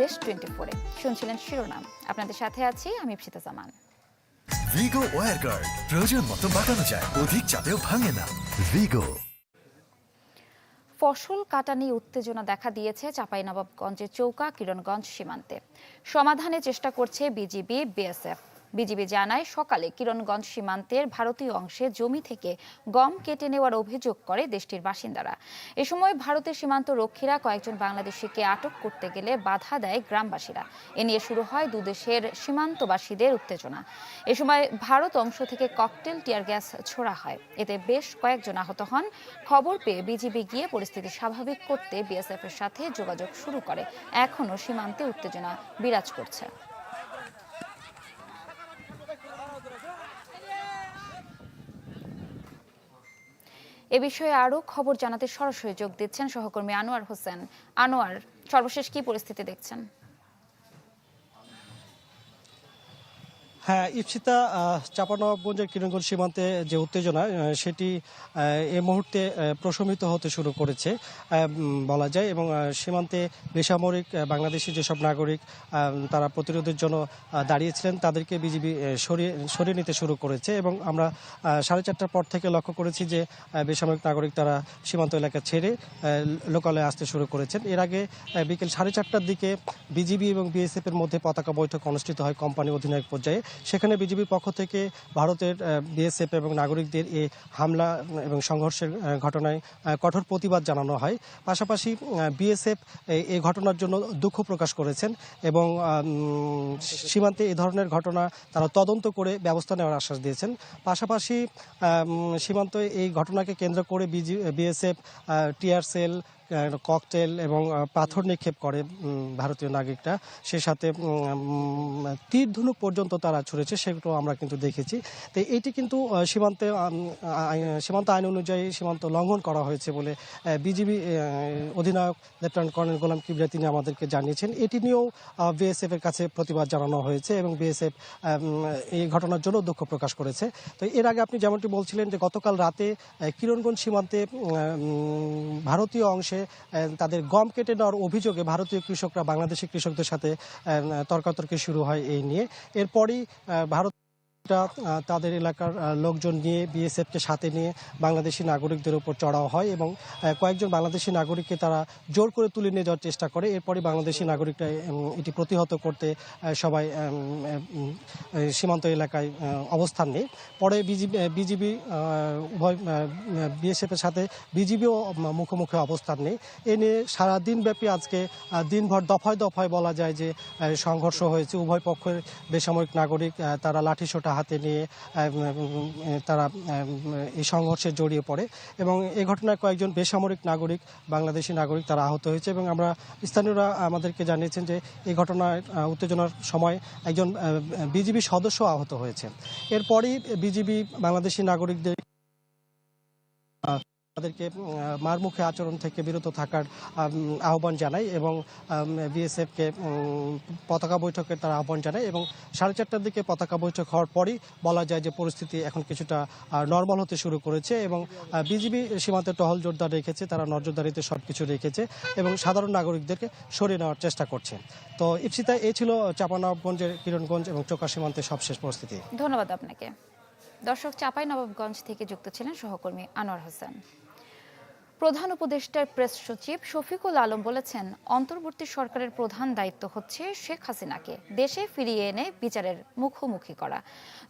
দেশ টোয়েন্টি ফোরে। শুনছিলেন শিরোনাম। আপনাদের সাথে আছি আমি ইপসিতা জামান। ভিগো ওয়ার গার্ড প্রয়োজন মতো বাঁকানো যায় অধিক চাপেও ভাঙে না। ভিগো ফসল কাটা নিয়ে উত্তেজনা দেখা দিয়েছে চাঁপাইনবাবগঞ্জের চৌকা কিরণগঞ্জ সীমান্তে। সমাধানের চেষ্টা করছে বিজিবি বিএসএফ। বিজিবি জানায়, সকালে কিরণগঞ্জ সীমান্তের ভারতীয় অংশে জমি থেকে গম কেটে নেওয়ার অভিযোগ করে দেশটির বাসিন্দারা। এ সময় ভারতের সীমান্ত রক্ষীরা কয়েকজন বাংলাদেশিকে আটক করতে গেলে বাধা দেয় গ্রামবাসীরা। এ নিয়ে শুরু হয় দুদেশের সীমান্তবাসীদের উত্তেজনা। এ সময় ভারত অংশ থেকে ককটেল, টিয়ার গ্যাস ছোড়া হয়। এতে বেশ কয়েকজন আহত হন। খবর পেয়ে বিজিবি গিয়ে পরিস্থিতি স্বাভাবিক করতে বিএসএফ এর সাথে যোগাযোগ শুরু করে। এখনও সীমান্তে উত্তেজনা বিরাজ করছে। এ বিষয়ে আরও খবর জানাতে সরাসরি যোগ দিচ্ছেন সহকর্মী আনোয়ার হোসেন। আনোয়ার, সর্বশেষ কি পরিস্থিতি দেখছেন? হ্যাঁ ইপসিতা চাপানবাবগঞ্জের কিরণগঞ্জ সীমান্তে যে উত্তেজনা সেটি এই মুহূর্তে প্রশমিত হতে শুরু করেছে বলা যায়, এবং সীমান্তে বেসামরিক বাংলাদেশি যেসব নাগরিক তারা প্রতিরোধের জন্য দাঁড়িয়েছিলেন, তাদেরকে বিজিবি সরিয়ে সরিয়ে নিতে শুরু করেছে, এবং আমরা সাড়ে চারটার পর থেকে লক্ষ্য করেছি যে বেসামরিক নাগরিক তারা সীমান্ত এলাকা ছেড়ে লোকালয়ে আসতে শুরু করেছেন। এর আগে বিকেল সাড়ে চারটার দিকে বিজিবি এবং বিএসএফ এর মধ্যে পতাকা বৈঠক অনুষ্ঠিত হয় কোম্পানি অধিনায়ক পর্যায়ে। সেখানে বিজেপির পক্ষ থেকে ভারতের বিএসএফ এবং নাগরিকদের এই হামলা এবং সংঘর্ষের ঘটনায় কঠোর প্রতিবাদ জানানো হয়। পাশাপাশি বিএসএফ এই ঘটনার জন্য দুঃখ প্রকাশ করেছেন এবং সীমান্তে এ ধরনের ঘটনা তারা তদন্ত করে ব্যবস্থা নেওয়ার আশ্বাস দিয়েছেন। পাশাপাশি সীমান্তে এই ঘটনাকে কেন্দ্র করে BG, BSF tear shell cocktail এবং পাথর নিক্ষেপ করে ভারতীয় নাগরিকরা সে সাথে তীর ধনুক পর্যন্ত তারা ছুড়েছে, সেগুলো আমরা কিন্তু দেখেছি। তো এটি কিন্তু সীমান্তে সীমান্ত আইন অনুযায়ী সীমান্ত লঙ্ঘন করা হয়েছে বলে বিজিবি অধিনায়ক লেফটেন্যান্ট কর্নেল গোলাম কিবরিয়া তিনি আমাদেরকে জানিয়েছেন। এটি নিয়েও বিএসএফ এর কাছে প্রতিবাদ জানানো হয়েছে এবং বিএসএফ এই ঘটনার জন্য দুঃখ প্রকাশ করেছে। তো এর আগে আপনি যেমনটি বলছিলেন যে গতকাল রাতে কিরণগঞ্জ সীমান্তে ভারতীয় অংশে আহ, তাদের গম কেটে নেওয়ার অভিযোগে ভারতীয় কৃষকরা বাংলাদেশি কৃষকদের সাথে তর্কাতর্কি শুরু হয় এই নিয়ে। এরপরই ভারত টা, তাদের এলাকার লোকজন নিয়ে বিএসএফকে সাথে নিয়ে বাংলাদেশি নাগরিকদের উপর চড়াও হয় এবং কয়েকজন বাংলাদেশি নাগরিককে তারা জোর করে তুলে নিয়ে যাওয়ার চেষ্টা করে। এরপরে বাংলাদেশি নাগরিকরা এটি প্রতিহত করতে সবাই সীমান্ত এলাকায় অবস্থান নেয়। পরে বিজিবি উভয় বিএসএফ এর সাথে বিজিবিও মুখোমুখি অবস্থান নেই এ নিয়ে সারা দিনব্যাপী আজকে দিনভর দফায় দফায় বলা যায় যে সংঘর্ষ হয়েছে। উভয় পক্ষের বেসামরিক নাগরিক তারা লাঠিসোঁটা হাতে নিয়ে তারা এই সংঘর্ষে জড়িয়ে পড়ে এবং এই ঘটনায় কয়েকজন বেসামরিক নাগরিক, বাংলাদেশি নাগরিক তারা আহত হয়েছে এবং আমরা স্থানীয়রা আমাদেরকে জানিয়েছেন যে এই ঘটনায় উত্তেজনার সময় একজন বিজিবি সদস্য আহত হয়েছে। এরপরই বিজিবি বাংলাদেশি নাগরিকদের তাদেরকে উম, মার মুখে আচরণ থেকে বিরত থাকার আহ্বান জানায় এবং বিএসএফকে পতাকা বৈঠকে তারা আহ্বান জানায় এবং সাড়ে চারটার দিকে পতাকা বৈঠক হওয়ার পরই বলা যায় যে পরিস্থিতি এখন কিছুটা নর্মাল হতে শুরু করেছে এবং বিজিবি সীমান্তে টহল জোরদার রেখেছে তারা নজরদারিতে সব কিছু রেখেছে এবং সাধারণ নাগরিকদেরকে সরিয়ে নেওয়ার চেষ্টা করছে। তো ইপসিতা এই ছিল চাপানবাবগঞ্জের কিরণগঞ্জ এবং চোকা সীমান্তের সবশেষ পরিস্থিতি। ধন্যবাদ আপনাকে। দর্শক চাপাই নবাবগঞ্জ থেকে যুক্ত ছিলেন সহকর্মী আনোয়ার হোসেন। প্রধান উপদেষ্টার প্রেস সচিব শফিকুল আলম বলেছেন, অন্তর্বর্তী সরকারের প্রধান দায়িত্ব হচ্ছে শেখ হাসিনাকে দেশে ফিরিয়ে এনে বিচারের মুখোমুখি করা।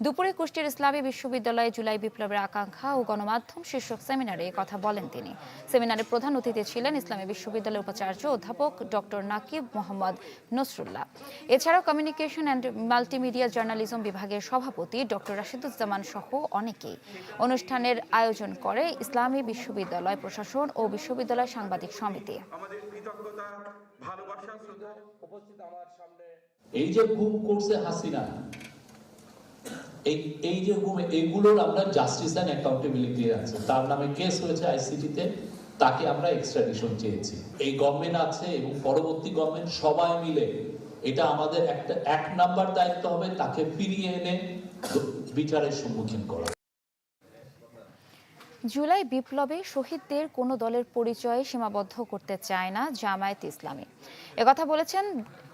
দুপুরে কুষ্টিয়ার ইসলামী বিশ্ববিদ্যালয়ে জুলাই বিপ্লবের আকাঙ্ক্ষা ও গণমাধ্যম শীর্ষক সেমিনারে কথা বলেন তিনি। সেমিনারে প্রধান অতিথি ছিলেন ইসলামী বিশ্ববিদ্যালয়ের উপাচার্য অধ্যাপক ডক্টর নাকিব মোহাম্মদ নসরুল্লাহ। এছাড়াও কমিউনিকেশন অ্যান্ড মাল্টিমিডিয়া জার্নালিজম বিভাগের সভাপতি ডক্টর রাশিদুজ্জামান সহ অনেকেই। অনুষ্ঠানের আয়োজন করে ইসলামী বিশ্ববিদ্যালয় প্রশাসন ও বিশ্ববিদ্যালয় সাংবাদিক সমিতি। আমাদের কৃতজ্ঞতা ভালোবাসা শ্রদ্ধা উপস্থিত আমার সামনে। এই যে গুম করছে হাসিনা এই এই যে গুম আমরা জাস্টিস অ্যান্ড অ্যাকাউন্টেবিলিটি আছে। তার নামে কেস হয়েছে আইসিটিতে তাকে আমরা এক্সট্রাডিশন চেয়েছি। এই গভর্নমেন্ট আছে এবং পরবর্তী গভর্নমেন্ট সবাই মিলে এটা আমাদের একটা এক নাম্বার দায়িত্ব হবে তাকে ফিরিয়ে এনে বিচারের সম্মুখীন করা। জুলাই বিপ্লবে শহীদদের কোনো দলের পরিচয় সীমাবদ্ধ করতে চায় না জামায়াত ইসলামী। একথা বলেছেন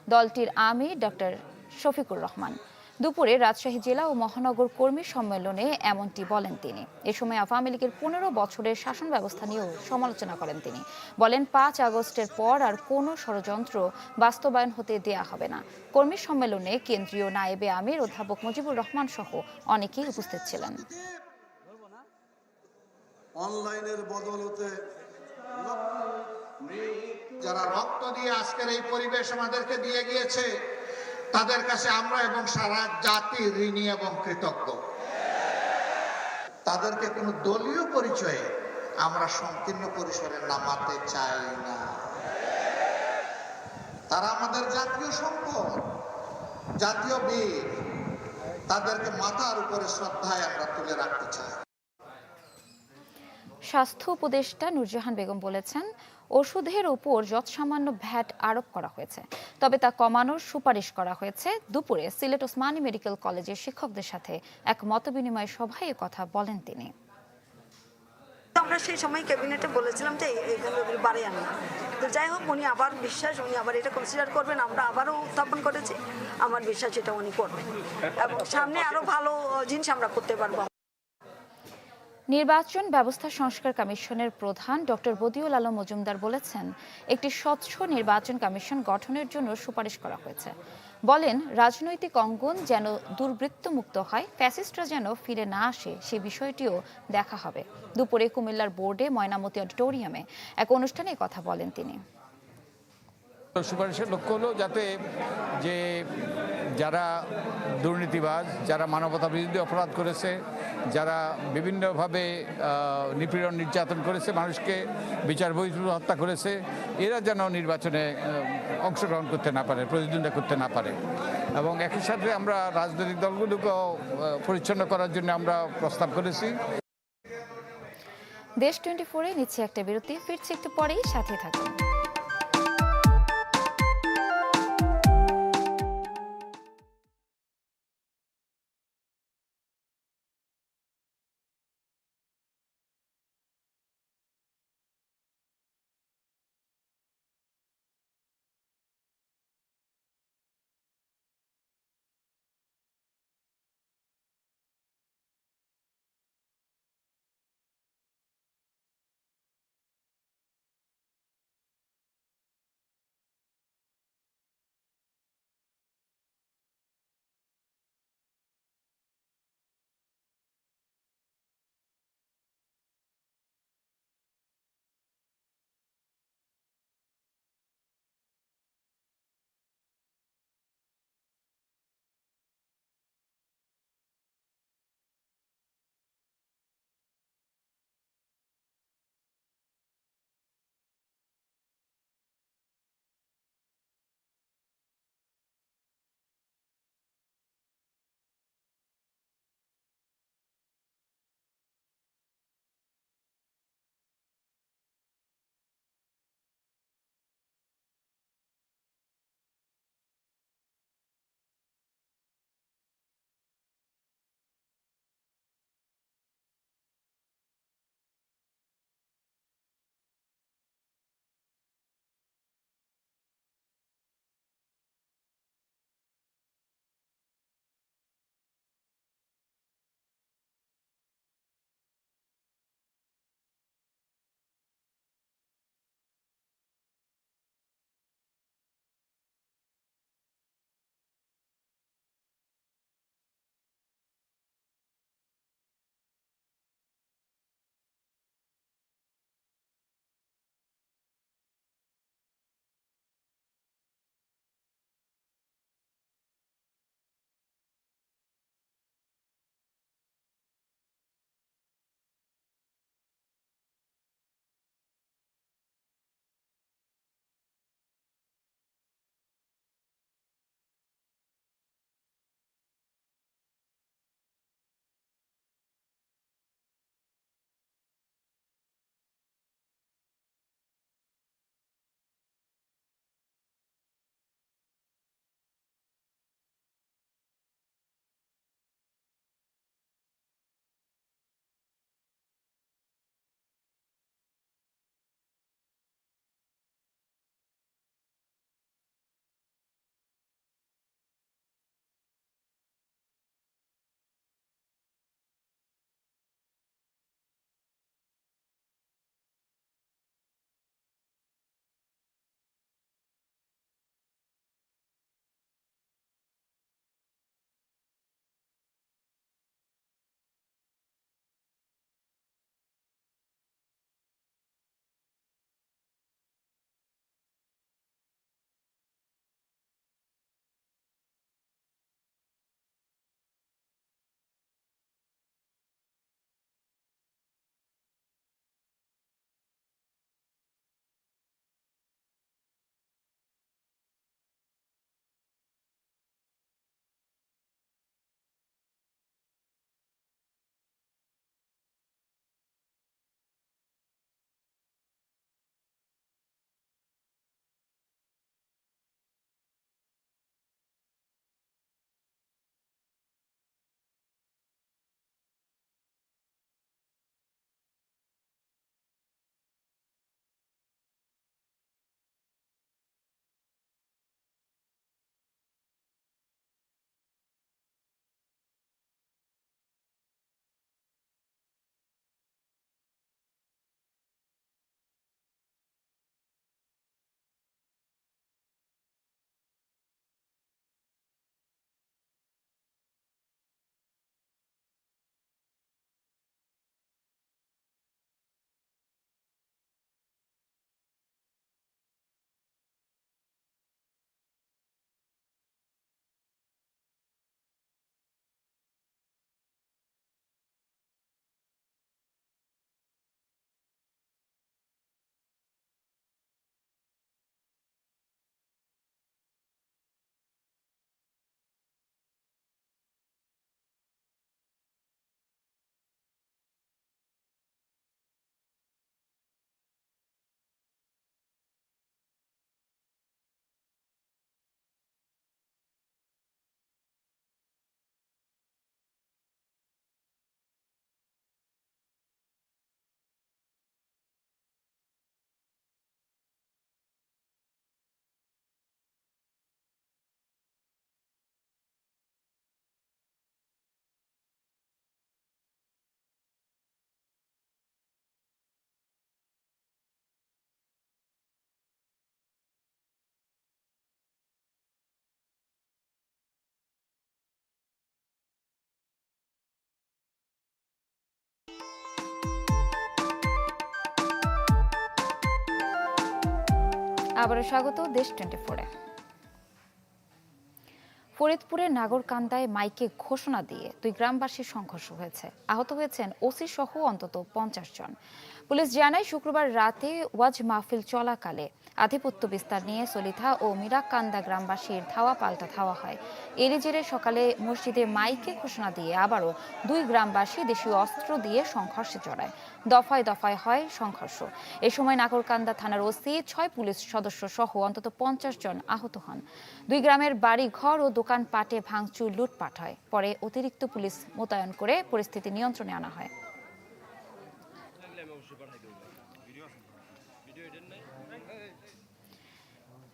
দলটির আমির ডক্টর শফিকুর রহমান। দুপুরে রাজশাহী জেলা ও মহানগর কর্মী সম্মেলনে এমনটি বলেন তিনি। এ সময় আওয়ামী লীগের পনেরো বছরের শাসন ব্যবস্থা নিয়েও সমালোচনা করেন তিনি। বলেন, পাঁচ আগস্টের পর আর কোনো ষড়যন্ত্র বাস্তবায়ন হতে দেয়া হবে না। কর্মী সম্মেলনে কেন্দ্রীয় নায়েবে আমির অধ্যাপক মুজিবুর রহমান সহ অনেকেই উপস্থিত ছিলেন। অনলাইনের বদলতে যারা রক্ত দিয়ে আজকের এই পরিবেশ আমাদেরকে দিয়ে গিয়েছে, তাদের কাছে আমরা এবং সারা জাতি ঋণী এবং কৃতজ্ঞ। তাদেরকে কোনো দলীয় পরিচয়ে আমরা সংকীর্ণ পরিসরে নামাতে চাই না। তারা আমাদের জাতীয় সম্পদ, জাতীয় বীর, তাদেরকে মাথার উপরে শ্রদ্ধায় আমরা তুলে রাখতে চাই। স্বাস্থ্য উপদেষ্টা নূরজাহান বেগম বলেছেন, ওষুধের উপর যৎসামান্য ভ্যাট আরোপ করা হয়েছে। তবে তা কমানোর সুপারিশ করা হয়েছে। দুপুরে সিলেট ওসমানী মেডিকেল কলেজের শিক্ষকদের সাথে এক মতবিনিময় সভায় কথা বলেন তিনি। আমরা সেই সময় ক্যাবিনেটে বলেছিলাম যে এখানে বাড়িয়ে আনা। তো যাই হোক, উনি আবার বিশ্বাস, উনি আবার এটা কনসিডার করবেন, আমরা আবারও উত্থাপন করেছি। আমার বিশ্বাস এটা উনি করবেন। এবং সামনে আরও ভালো জিনিস আমরা করতে পারব। নির্বাচন ব্যবস্থা সংস্কার কমিশনের প্রধান ডক্টর বদিউল আলম মজুমদার বলেছেন, একটি স্বচ্ছ নির্বাচন কমিশন গঠনের জন্য সুপারিশ করা হয়েছে। বলেন, রাজনৈতিক অঙ্গন যেন দুর্বৃত্তমুক্ত হয়, ফ্যাসিস্টরা যেন ফিরে না আসে, সে বিষয়টিও দেখা হবে। দুপুরে কুমিল্লার বোর্ডে ময়নামতি অডিটোরিয়ামে এক অনুষ্ঠানে কথা বলেন তিনি। সুপারিশের লক্ষ্য হলো যাতে যে যারা দুর্নীতিবাজ, যারা মানবতা বিরোধী অপরাধ করেছে, যারা বিভিন্নভাবে নিপীড়ন নির্যাতন করেছে, মানুষকে বিচার বহির্ভূত হত্যা করেছে, এরা যেন নির্বাচনে অংশগ্রহণ করতে না পারে, প্রতিদ্বন্দ্বিতা করতে না পারে। এবং একই সাথে আমরা রাজনৈতিক দলগুলোকেও পরিচ্ছন্ন করার জন্য আমরা প্রস্তাব করেছি। দেশ টোয়েন্টি ফোরে নিচ্ছে একটা বিরতি, ফিরছে একটু পরেই, সাথে থাকুন। আবারও স্বাগত দেশ টোয়েন্টি ফোরে। ফরিদপুরের নাগরকান্দায় মাইকে ঘোষণা দিয়ে দুই গ্রামবাসীর সংঘর্ষ হয়েছে। আহত হয়েছেন ওসি সহ অন্তত পঞ্চাশ জন। পুলিশ জানায়, শুক্রবার রাতে ওয়াজ মাহফিল চলাকালে আধিপত্য বিস্তার নিয়ে সলিথা ও মিরাকান্দা গ্রামবাসীর ধাওয়া পাল্টা ধাওয়া হয়। এরই জেরে সকালে মসজিদে মাইকে ঘোষণা দিয়ে আবারও দুই গ্রামবাসী দেশীয় অস্ত্র দিয়ে সংঘর্ষে জড়ায়। দফায় দফায় হয় সংঘর্ষ। এ সময় নাগরকান্দা থানার ওসি, ছয় পুলিশ সদস্য সহ অন্তত পঞ্চাশ জন আহত হন। দুই গ্রামের বাড়ি ঘর ও দোকানপাটে ভাঙচুর, লুটপাট হয়। পরে অতিরিক্ত পুলিশ মোতায়েন করে পরিস্থিতি নিয়ন্ত্রণে আনা হয়।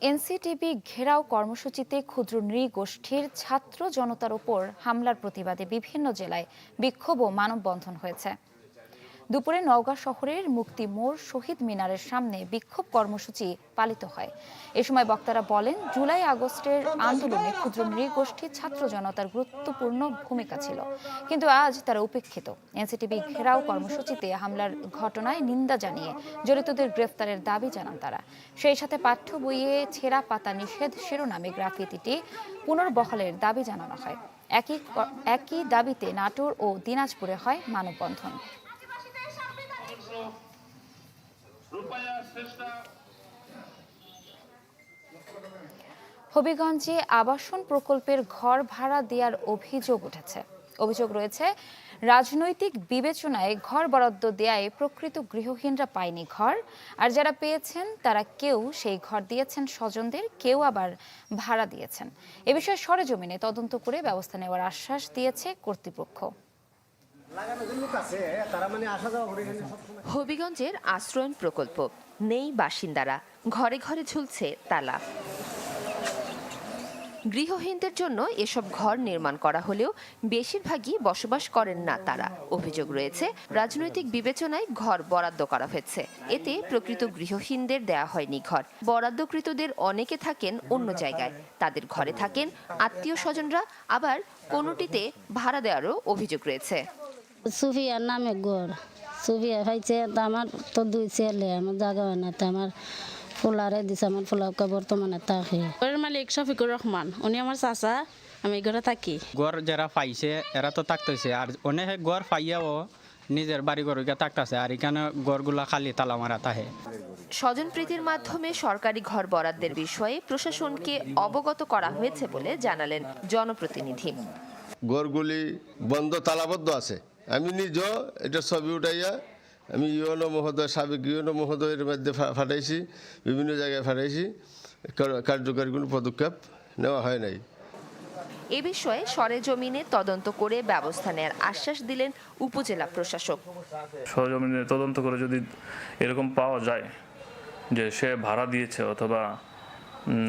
এনসিটিভি ঘেরাও কর্মসূচিতে ক্ষুদ্র নৃগোষ্ঠীর ছাত্র জনতার উপর হামলার প্রতিবাদে বিভিন্ন জেলায় বিক্ষোভ ও মানববন্ধন হয়েছে। দুপুরে নওগাঁ শহরের মুক্তি মোড় শহীদ মিনারের সামনে বিক্ষোভ কর্মসূচি পালিত হয়। এ সময় বক্তারা বলেন, জুলাই আগস্টের আন্দোলনে ক্ষুদ্র নৃগোষ্ঠী ছাত্র জনতার গুরুত্বপূর্ণ ভূমিকা ছিল, কিন্তু আজ তারা উপেক্ষিত। এনসিটিভি ঘেরাও কর্মসূচিতে হামলার ঘটনায় নিন্দা জানিয়ে জড়িতদের গ্রেফতারের দাবি জানান তারা। সেই সাথে পাঠ্য বইয়ে ছেঁড়া পাতা নিষেধ শিরোনামে গ্রাফিতিটি পুনর্বহালের দাবি জানানো হয়। একই একই দাবিতে নাটোর ও দিনাজপুরে হয় মানববন্ধন। হবিগঞ্জে আবাসন প্রকল্পের ঘর ভাড়া দেওয়ার অভিযোগ উঠেছে। অভিযোগ রয়েছে, রাজনৈতিক বিবেচনায় ঘর বরাদ্দ দেয়ায় প্রকৃত গৃহহীনরা পায়নি ঘর। আর যারা পেয়েছেন, তারা কেউ সেই ঘর দিয়েছেন স্বজনদের, কেউ আবার ভাড়া দিয়েছেন। এ বিষয়ে সরেজমিনে তদন্ত করে ব্যবস্থা নেওয়ার আশ্বাস দিয়েছে কর্তৃপক্ষ। হবিগঞ্জের আশ্রয়ন প্রকল্প। নেই বাসিন্দারা। ঘরে ঘরে ঝুলছে তালা। গৃহহীনদের জন্য এসব ঘর নির্মাণ করা হলেও বেশিরভাগই বসবাস করেন না তারা। অভিযোগ রয়েছে, রাজনৈতিক বিবেচনায় ঘর বরাদ্দ করা হয়েছে। এতে প্রকৃত গৃহহীনদের দেয়া হয়নি ঘর। বরাদ্দকৃতদের অনেকে থাকেন অন্য জায়গায়। তাদের ঘরে থাকেন আত্মীয় স্বজনরা। আবার কোনোটিতে ভাড়া দেওয়ারও অভিযোগ রয়েছে। সুফিয়ার নামে গড় সুফিয়া ভাইছে তা আমার তো দুই ছেলে আমার জায়গা হয় না তা আমার ফুলারে দিছে আমার ফুলাকে বর্তমানে তাকে ঘরের মালিক শফিকুর রহমান উনি আমার চাচা আমি এই ঘরে থাকি। গড় যারা পাইছে এরা তো থাকতেছে আর অনেক গড় পাইয়াও নিজের বাড়ি গরুকে থাকতেছে আর এখানে গড়গুলা খালি তালা মারা তাহে স্বজনপ্রীতির মাধ্যমে সরকারি ঘর বরাদ্দের বিষয়ে প্রশাসনকে অবগত করা হয়েছে বলে জানালেন জনপ্রতিনিধি। ঘরগুলি বন্ধ তালাবদ্ধ আছে। আমি নিজ এটা ছবি উঠাইয়া আমি ইউনো মহোদয় সাবেক ইউনো মহোদয়ের মধ্যে ফাটাইছি বিভিন্ন জায়গায় ফাটাইছি। কার- কার্যকরী কোনো পদক্ষেপ নেওয়া হয় নাই। এ বিষয়ে সরেজমিনে তদন্ত করে ব্যবস্থা নেয়ার আশ্বাস দিলেন উপজেলা প্রশাসক। সরেজমিনে তদন্ত করে যদি এরকম পাওয়া যায় যে সে ভাড়া দিয়েছে অথবা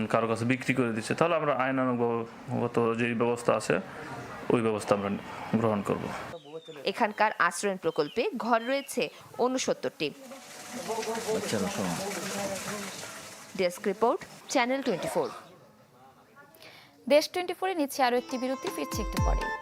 কারও কাছে বিক্রি করে দিচ্ছে তাহলে আমরা আইনানুগত যে ব্যবস্থা আছে ওই ব্যবস্থা আমরা গ্রহণ করব। এখানকার আশ্রয়ণ প্রকল্পে ঘর রয়েছে উনসত্তরটি desk report channel twenty four. দেশ টোয়েন্টি ফোরে নিচ্ছে আরও একটি বিরতি ফিরছে একটু পরে